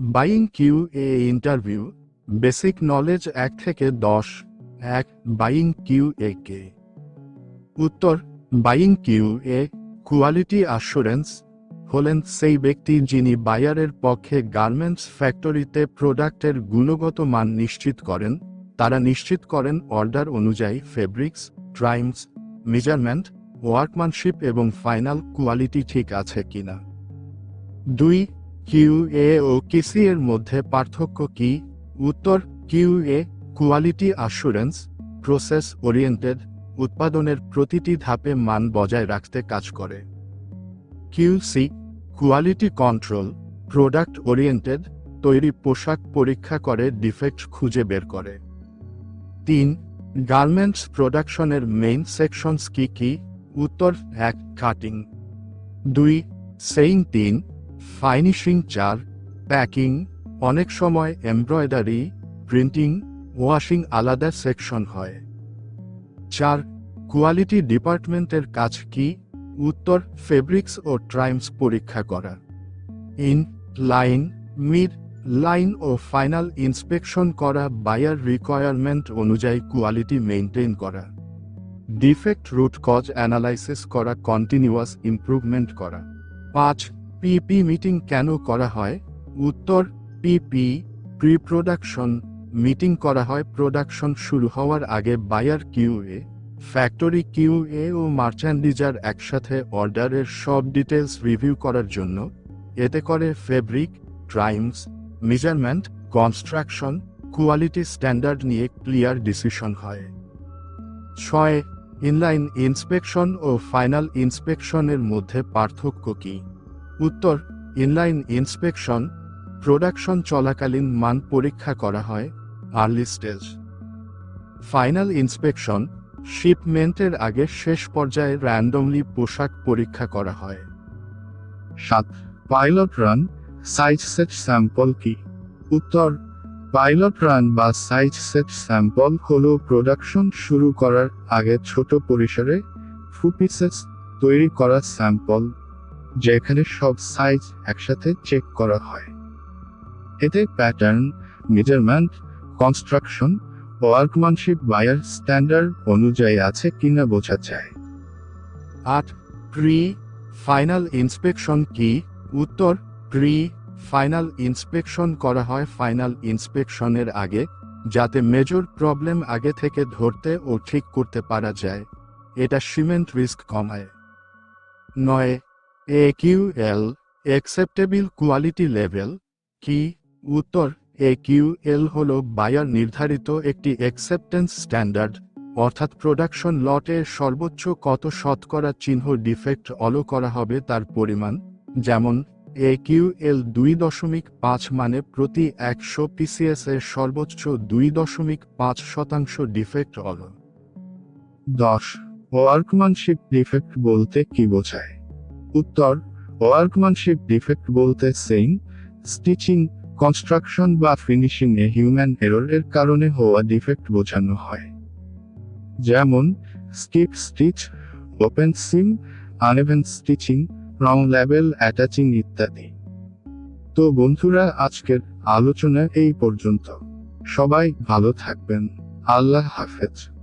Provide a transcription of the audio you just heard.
Buying Q A interview basic knowledge এক থেকে দশ। এক বাইং কিউ এ কে। উত্তর buying Q A quality assurance হলেন সেই ব্যক্তি যিনি বায়ারের পক্ষে গার্মেন্টস ফ্যাক্টরিতে প্রোডাক্টের গুণগত মান নিশ্চিত করেন, তারা নিশ্চিত করেন অর্ডার অনুযায়ী ফেব্রিক্স ট্রাইমস মেজারমেন্ট ওয়ার্কম্যানশিপ এবং ফাইনাল কোয়ালিটি ঠিক আছে কিনা। দুই কিউ এ ও কিসি এর মধ্যে পার্থক্য কি? উত্তর, Q A quality assurance process oriented উৎপাদনের প্রতিটি ধাপে মান বজায় রাখতে কাজ করে। QC quality control product oriented তৈরি পোশাক পরীক্ষা করে ডিফেক্ট খুঁজে বের করে। তিন গার্মেন্টস প্রোডাকশনের মেইন সেকশনস কি কি? উত্তর, এক কাটিং দুই সেইং তিন ফাইনিশিং চার, প্যাকিং, অনেক সময় এমব্রয়ডারি, প্রিন্টিং, ওয়াশিং আলাদা সেকশন হয়। চার, কোয়ালিটি ডিপার্টমেন্টের কাজ কি? উত্তর, ফেব্রিক্স ও ট্রাইমস পরীক্ষা করা ইন, লাইন, মিড, লাইন ও ফাইনাল ইন্সপেকশন করা বায়ার রিকোয়ারমেন্ট অনুযায়ী কোয়ালিটি মেইনটেইন করা। ডিফেক্ট রুট কজ অ্যানালাইসিস করা কন্টিনিউয়াস ইমপ্রুভমেন্ট করা। পাঁচ পিপি মিটিং কেন করা হয়? উত্তর পিপি প্রি প্রোডাকশন মিটিং করা হয়। প্রোডাকশন শুরু হওয়ার আগে বায়ার কিউএ ফ্যাক্টরি কিউএ ও মার্চান্ডিজার একসাথে অর্ডারের সব ডিটেলস রিভিউ করার জন্য। এতে করে fabric trims measurement construction quality standard নিয়ে ক্লিয়ার ডিসিশন হয়। ছয় ইনলাইন ইন্সপেকশন ও ফাইনাল ইন্সপেকশনের মধ্যে পার্থক্য কি? উত্তর ইনলাইন ইন্সপেকশন প্রোডাকশন চলাকালীন মান পরীক্ষা করা হয় আর্লি স্টেজ ফাইনাল ইন্সপেকশন শিপমেন্টের আগে শেষ পর্যায়ে র্যান্ডমলি পোশাক পরীক্ষা করা হয়। সাত pilot run size set sample কি? উত্তর পাইলট রান বা সাইজ সেট স্যাম্পল হল প্রোডাকশন শুরু করার আগে ছোট পরিসরে ফুপিসেস তৈরি করা স্যাম্পল যেখানে সব সাইজ একসাথে চেক করা হয়। এতে pattern measurement construction workmanship buyer standard অনুযায়ী আছে কিনা বোঝা যায়। আট প্রি ফাইনাল ইন্সপেকশন কি? উত্তর প্রি ফাইনাল ইন্সপেকশন করা হয় ফাইনাল ইন্সপেকশনের আগে, যাতে মেজর প্রবলেম আগে থেকে ধরতে ও ঠিক করতে পারা যায়। এটা সিমেন্ট রিস্ক কমায়। নয় A Q L acceptable quality level কি উত্তর এ কিউ এল হল বায়ার নির্ধারিত একটি অ্যাকসেপ্টেন্স স্ট্যান্ডার্ড অর্থাৎ প্রোডাকশন লটে সর্বোচ্চ কত শতকরা চিহ্ন ডিফেক্ট অলো করা হবে তার পরিমাণ, যেমন এ কিউ এল দুই দশমিক পাঁচ মানে প্রতি একশো পিসিএস এর সর্বোচ্চ দুই দশমিক পাঁচ শতাংশ ডিফেক্ট অলো দশ ওয়ার্কম্যানশিপ ডিফেক্ট বলতে কি বোঝায়? উত্তর ওয়ার্কম্যানশিপ ডিফেক্ট বলতে সেইং, স্টিচিং, কনস্ট্রাকশন বা ফিনিশিং এ হিউম্যান এররের কারণে হওয়া ডিফেক্ট বোঝানো হয়। যেমন, skip stitch, open seam, uneven stitching wrong level attaching ইত্যাদি। তো বন্ধুরা, আজকের আলোচনা এই পর্যন্ত। সবাই ভালো থাকবেন। আল্লাহ হাফেজ।